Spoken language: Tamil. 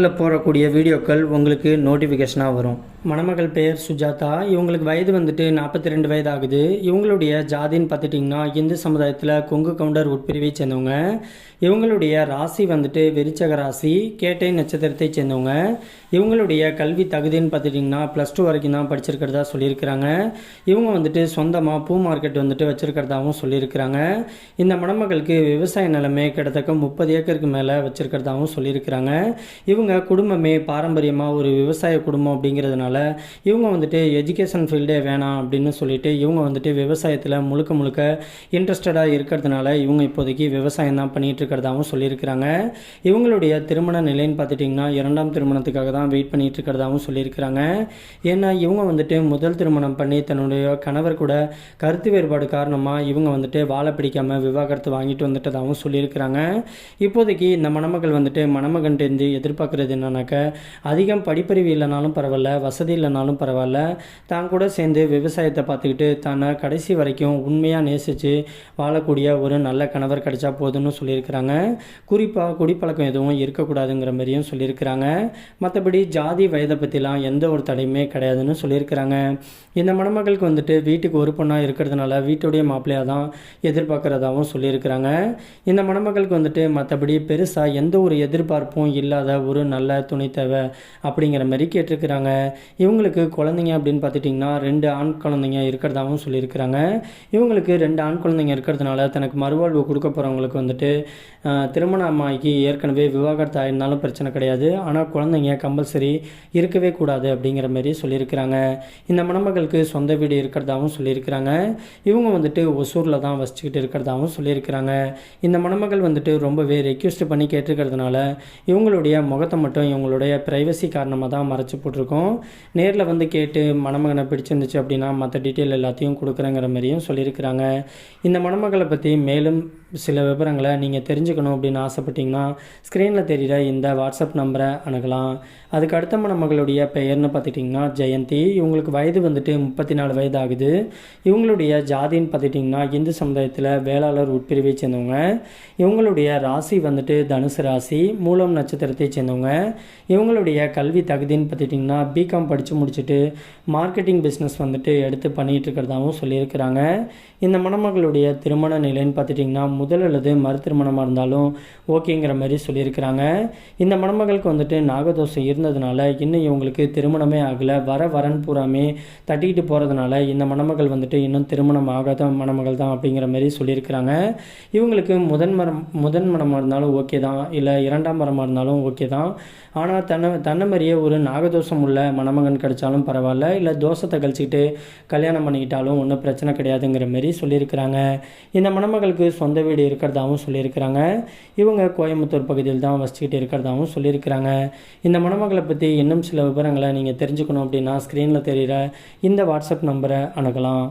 சேனலில் போடக்கூடிய வீடியோக்கள் உங்களுக்கு நோட்டிஃபிகேஷனாக வரும். மணமகள் பெயர் சுஜாதா. இவங்களுக்கு வயது வந்துட்டு நாற்பத்தி ரெண்டு வயது ஆகுது இவங்களுடைய ஜாதின்னு பார்த்துட்டிங்கன்னா இந்து சமுதாயத்தில் கொங்கு கவுண்டர் உட்பிரிவை சேர்ந்தவங்க. இவங்களுடைய ராசி வந்துட்டு வெறிச்சக ராசி கேட்டை நட்சத்திரத்தை சேர்ந்தவங்க. இவங்களுடைய கல்வி தகுதின்னு பார்த்துட்டிங்கன்னா ப்ளஸ் டூ வரைக்கும் தான் படிச்சிருக்கிறதா சொல்லியிருக்கிறாங்க. இவங்க வந்துட்டு சொந்தமாக பூ மார்க்கெட் வந்துட்டு வச்சுருக்கிறதாகவும் சொல்லியிருக்கிறாங்க. இந்த மணமகளுக்கு விவசாய நிலமே கிட்டத்தட்ட முப்பது ஏக்கருக்கு மேலே வச்சுருக்கிறதாகவும் சொல்லியிருக்கிறாங்க. இவங்க குடும்பமே பாரம்பரியமாக ஒரு விவசாய குடும்பம் அப்படிங்கிறதுனால இவங்க வந்துட்டு எஜுகேஷன் ஃபீல்டே வேணாம் அப்படின்னு சொல்லிட்டு இவங்க வந்துட்டு விவசாயத்தில் முழுக்க முழுக்க இன்ட்ரெஸ்டடாக இருக்கிறதுனால இவங்க இப்போதைக்கு விவசாயம் தான் பண்ணிகிட்டு இருக்கிறதாகவும் சொல்லியிருக்கிறாங்க. இவங்களுடைய திருமண நிலைன்னு பார்த்துட்டிங்கன்னா இரண்டாம் திருமணத்துக்காக தான் வெயிட் பண்ணிட்டு இருக்கிறதாகவும் சொல்லியிருக்கிறாங்க. ஏன்னா இவங்க வந்துட்டு முதல் திருமணம் பண்ணி தன்னுடைய கணவர் கூட கருத்து வேறுபாடு காரணமாக இவங்க வந்துட்டு வாழை பிடிக்காமல் விவாகரத்து வாங்கிட்டு வந்துட்டதாகவும் சொல்லியிருக்கிறாங்க. இப்போதைக்கு இந்த மணமகள் வந்துட்டு மணமகன்ட்டு எதிர்பார்க்குறது என்னன்னாக்க அதிகம் படிப்பறிவு இல்லைனாலும் பரவாயில்ல வசதி இல்லைனாலும் பரவாயில்ல. தான் கூட சேர்ந்து விவசாயத்தை பார்த்துக்கிட்டு தன்னை கடைசி வரைக்கும் உண்மையாக நேசித்து வாழக்கூடிய ஒரு நல்ல கணவர் கிடைச்சா போதும்னு சொல்லியிருக்கிறாங்க. குறிப்பாக குடிப்பழக்கம் எதுவும் இருக்கக்கூடாதுங்கிற மாதிரியும் சொல்லியிருக்கிறாங்க. மற்றபடி ஜாதி வயதை பற்றிலாம் எந்த ஒரு தடையுமே கிடையாதுன்னு சொல்லியிருக்கிறாங்க. இந்த மணமகளுக்கு வந்துட்டு வீட்டுக்கு ஒரு பொண்ணாக இருக்கிறதுனால வீட்டுடைய மாப்பிள்ளையாக தான் எதிர்பார்க்குறதாகவும் சொல்லியிருக்கிறாங்க. இந்த மணமகளுக்கு வந்துட்டு மற்றபடி பெருசாக எந்த ஒரு எதிர்பார்ப்பும் இல்லாத ஒரு நல்ல துணை தேவை அப்படிங்கிற மாதிரி கேட்டிருக்கிறாங்க. இவங்களுக்கு குழந்தைங்க அப்படின்னு பார்த்துட்டிங்கன்னா ரெண்டு ஆண் குழந்தைங்க இருக்கிறதாகவும் சொல்லியிருக்கிறாங்க. இவங்களுக்கு ரெண்டு ஆண் குழந்தைங்க இருக்கிறதுனால தனக்கு மறுவாழ்வு கொடுக்க போகிறவங்களுக்கு வந்துட்டு திருமணமாகி ஏற்கனவே விவாகரத்து ஆயிருந்தாலும் பிரச்சனை கிடையாது. ஆனால் குழந்தைங்க கம்பல்சரி இருக்கவே கூடாது அப்படிங்கிற மாதிரி சொல்லியிருக்கிறாங்க. இந்த மணமகளுக்கு சொந்த வீடு இருக்கிறதாகவும் சொல்லியிருக்கிறாங்க. இவங்க வந்துட்டு ஒசூரில் தான் வசிச்சுக்கிட்டு இருக்கிறதாகவும் சொல்லியிருக்கிறாங்க. இந்த மணமகள் வந்துட்டு ரொம்பவே ரெக்யூஸ்ட் பண்ணி கேட்டிருக்கிறதுனால இவங்களுடைய முகத்தை மட்டும் இவங்களுடைய ப்ரைவசி காரணமாக தான் மறைச்சி போட்டிருக்கோம். நேரில் வந்து கேட்டு மணமகனை பிடிச்சிருந்துச்சு அப்படின்னா மற்ற டீட்டெயில் எல்லாத்தையும் கொடுக்குறேங்கிற மாதிரியும் சொல்லியிருக்கிறாங்க. இந்த மணமகளை பற்றி மேலும் சில விவரங்களை நீங்கள் தெரிஞ்சுக்கணும் அப்படின்னு ஆசைப்பட்டீங்கன்னா ஸ்க்ரீனில் தெரிகிற இந்த வாட்ஸ்அப் நம்பரை அணுகலாம். அதுக்கு அடுத்த மணமகளுடைய பெயர்னு பார்த்துட்டிங்கன்னா ஜெயந்தி. இவங்களுக்கு வயது வந்துட்டு முப்பத்தி நாலு வயது ஆகுது இவங்களுடைய ஜாதின்னு பார்த்துட்டிங்கன்னா இந்து சமுதாயத்தில் வேளாளர் உட்பிரிவை சேர்ந்தவங்க. இவங்களுடைய ராசி வந்துட்டு தனுசு ராசி மூலம் நட்சத்திரத்தை சேர்ந்தவங்க. இவங்களுடைய கல்வி தகுதின்னு பார்த்துட்டிங்கன்னா பிகாம் படித்து முடிச்சுட்டு மார்க்கெட்டிங் பிஸ்னஸ் வந்துட்டு எடுத்து பண்ணிகிட்டு இருக்கிறதாகவும் சொல்லியிருக்கிறாங்க. இந்த மணமகளுடைய திருமண நிலைன்னு பார்த்துட்டிங்கன்னா முதல் அல்லது மறு திருமணமாக இருந்தாலும் ஓகேங்கிற மாதிரி சொல்லியிருக்கிறாங்க. இந்த மணமகளுக்கு வந்துட்டு நாகதோஷம் இருந்ததுனால இன்னும் இவங்களுக்கு திருமணமே ஆகலை. வர வரன் பூராமே தட்டிக்கிட்டு போகிறதுனால இந்த மணமகள் வந்துட்டு இன்னும் திருமணம் ஆகாத மணமகள் தான் அப்படிங்கிற மாதிரி சொல்லியிருக்கிறாங்க. இவங்களுக்கு முதன் மரம் முதன் மனமாக இருந்தாலும் ஓகே தான். இல்லை இரண்டாம் மரமாக இருந்தாலும் ஓகே தான். ஆனால் தன்னை தன்னை மாதிரியே ஒரு நாகதோஷம் உள்ள மணமகன் கிடைச்சாலும் பரவாயில்ல. இல்லை தோஷத்தை கழிச்சிக்கிட்டு கல்யாணம் பண்ணிக்கிட்டாலும் ஒன்றும் பிரச்சனை கிடையாதுங்கிற மாதிரி சொல்லியிருக்கிறாங்க. இந்த மணமகளுக்கு சொந்த வீடு இருக்கிறதாகவும் சொல்லியிருக்கிறாங்க. இவங்க கோயம்புத்தூர் பகுதியில் தான் வசிச்சுக்கிட்டு இருக்கிறதாகவும் சொல்லியிருக்கிறாங்க. இந்த மணமகளை பற்றி இன்னும் சில விவரங்களை நீங்கள் தெரிஞ்சுக்கணும் அப்படின்னா ஸ்க்ரீனில் தெரிகிற இந்த வாட்ஸ்அப் நம்பரை அணுகலாம்.